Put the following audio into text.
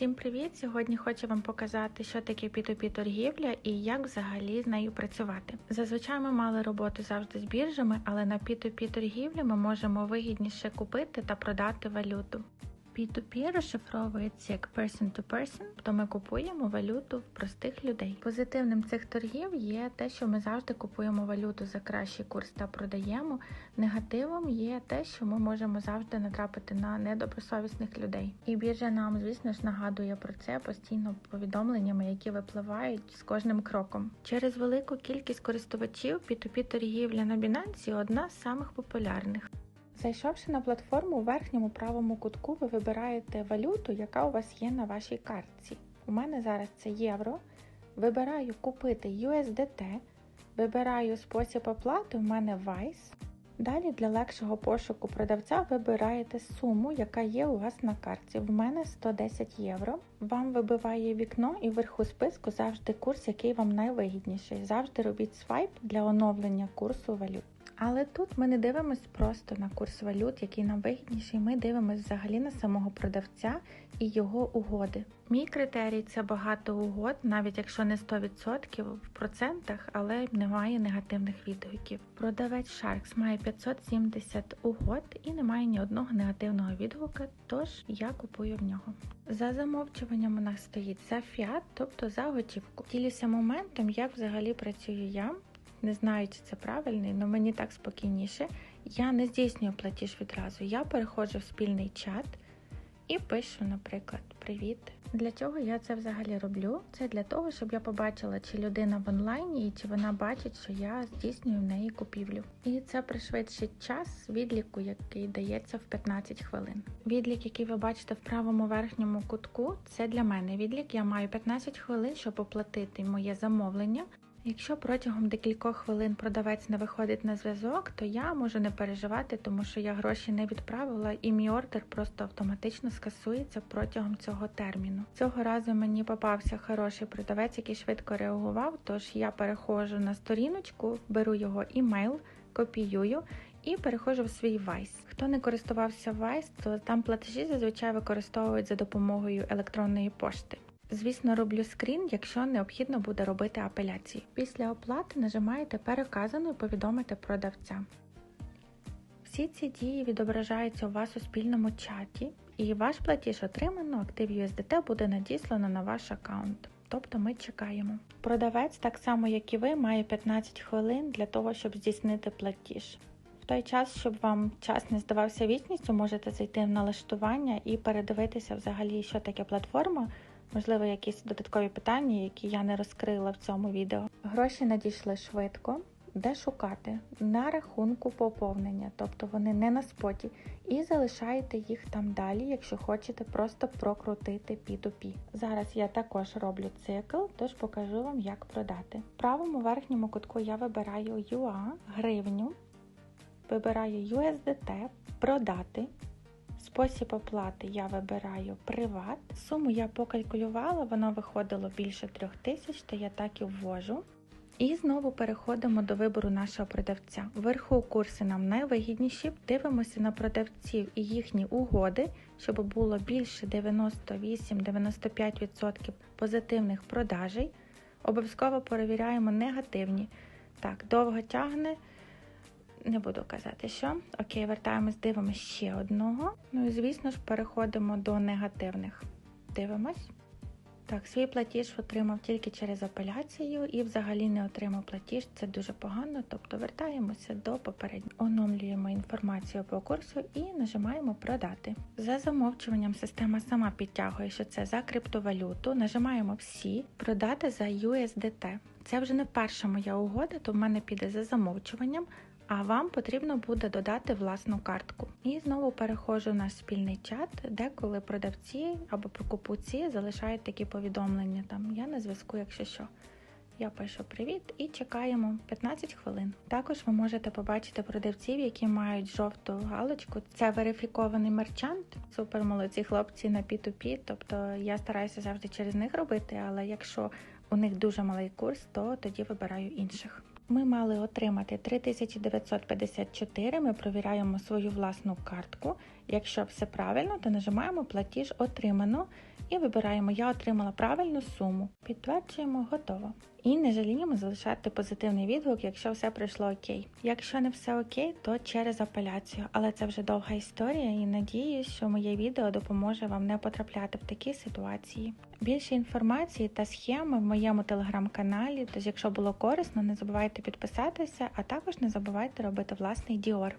Всім привіт! Сьогодні хочу вам показати, що таке P2P торгівля і як взагалі з нею працювати. Зазвичай ми мали роботу завжди з біржами, але на P2P торгівлі ми можемо вигідніше купити та продати валюту. P2P розшифровується як person to person, то ми купуємо валюту в простих людей. Позитивним цих торгів є те, що ми завжди купуємо валюту за кращий курс та продаємо. Негативом є те, що ми можемо завжди натрапити на недобросовісних людей. І біржа нам, звісно ж, нагадує про це постійно повідомленнями, які випливають з кожним кроком. Через велику кількість користувачів P2P торгівля на Binance одна з самих популярних. Зайшовши на платформу, у верхньому правому кутку ви вибираєте валюту, яка у вас є на вашій картці. У мене зараз це євро. Вибираю купити USDT, вибираю спосіб оплати, у мене Vice. Далі для легшого пошуку продавця вибираєте суму, яка є у вас на картці. В мене 110 євро. Вам вибиває вікно і вверху списку завжди курс, який вам найвигідніший. Завжди робіть свайп для оновлення курсу валют. Але тут ми не дивимось просто на курс валют, який нам вигідніший. Ми дивимося взагалі на самого продавця і його угоди. Мій критерій це багато угод, навіть якщо не 100% в процентах, але немає негативних відгуків. Продавець Sharks має 570 угод і немає ні одного негативного відгука, тож я купую в нього. За замовчуванням у нас стоїть за фіат, тобто за готівку. Ділюся моментом, як взагалі працюю я. Не знаю, чи це правильний, але мені так спокійніше. Я не здійснюю платіж відразу. Я переходжу в спільний чат і пишу, наприклад, Привіт. Для чого я це взагалі роблю? Це для того, щоб я побачила, чи людина в онлайні і чи вона бачить, що я здійснюю в неї купівлю. І це пришвидшить час відліку, який дається в 15 хвилин. Відлік, який ви бачите в правому верхньому кутку, це для мене відлік. Я маю 15 хвилин, щоб оплатити моє замовлення. Якщо протягом декількох хвилин продавець не виходить на зв'язок, то я можу не переживати, тому що я гроші не відправила, і мій ордер просто автоматично скасується протягом цього терміну. Цього разу мені попався хороший продавець, який швидко реагував. Тож я переходжу на сторіночку, беру його імейл, копіюю. І переходжу в свій Vice. Хто не користувався Vice, то там платежі зазвичай використовують за допомогою електронної пошти. Звісно, роблю скрін, якщо необхідно буде робити апеляції. Після оплати нажимаєте Переказано і повідомити продавця. Всі ці дії відображаються у вас у спільному чаті, і ваш платіж отримано, актив USDT буде надіслано на ваш аккаунт. Тобто ми чекаємо. Продавець, так само як і ви, має 15 хвилин для того, щоб здійснити платіж. В той час, щоб вам час не здавався вічністю, можете зайти в налаштування і передивитися взагалі, що таке платформа. Можливо, якісь додаткові питання, які я не розкрила в цьому відео. Гроші надійшли швидко. Де шукати? На рахунку поповнення, тобто вони не на споті, і залишаєте їх там далі, якщо хочете просто прокрутити P2P. Зараз я також роблю цикл, тож покажу вам, як продати. В правому верхньому кутку я вибираю UA, гривню, вибираю USDT, продати. Спосіб оплати я вибираю приват. Суму я покалькулювала, воно виходило більше 3000, то я так і ввожу. І знову переходимо до вибору нашого продавця. Вверху курси нам найвигідніші. Дивимося на продавців і їхні угоди, щоб було більше 98-95% позитивних продажей. Обов'язково перевіряємо негативні. Так, довго тягне. Не буду казати, що. Окей, вертаємось, дивимося ще одного. Ну і, звісно ж, переходимо до негативних. Дивимось. Так, свій платіж отримав тільки через апеляцію і взагалі не отримав платіж. Це дуже погано, тобто вертаємося до попереднього. Оновлюємо інформацію по курсу і нажимаємо продати. За замовчуванням система сама підтягує, що це за криптовалюту. Нажимаємо всі, продати за USDT. Це вже не перша моя угода, то в мене піде за замовчуванням а вам потрібно буде додати власну картку. І знову переходжу в наш спільний чат, де коли продавці або покупці залишають такі повідомлення. Там я на зв'язку, якщо що. Я пишу привіт і чекаємо 15 хвилин. Також ви можете побачити продавців, які мають жовту галочку. Це верифікований мерчант. Супер молодці хлопці на P2P, тобто я стараюся завжди через них робити, але якщо у них дуже малий курс, то тоді вибираю інших. Ми мали отримати 3954. Ми провіряємо свою власну картку. Якщо все правильно, то нажимаємо платіж отримано і вибираємо Я отримала правильну суму. Підтверджуємо готово. І не жаліємо залишати позитивний відгук, якщо все пройшло окей. Якщо не все окей, то через апеляцію, але це вже довга історія і надіюсь, що моє відео допоможе вам не потрапляти в такі ситуації. Більше інформації та схеми в моєму телеграм-каналі. Тож, якщо було корисно, не забувайте підписатися, а також не забувайте робити власний діор.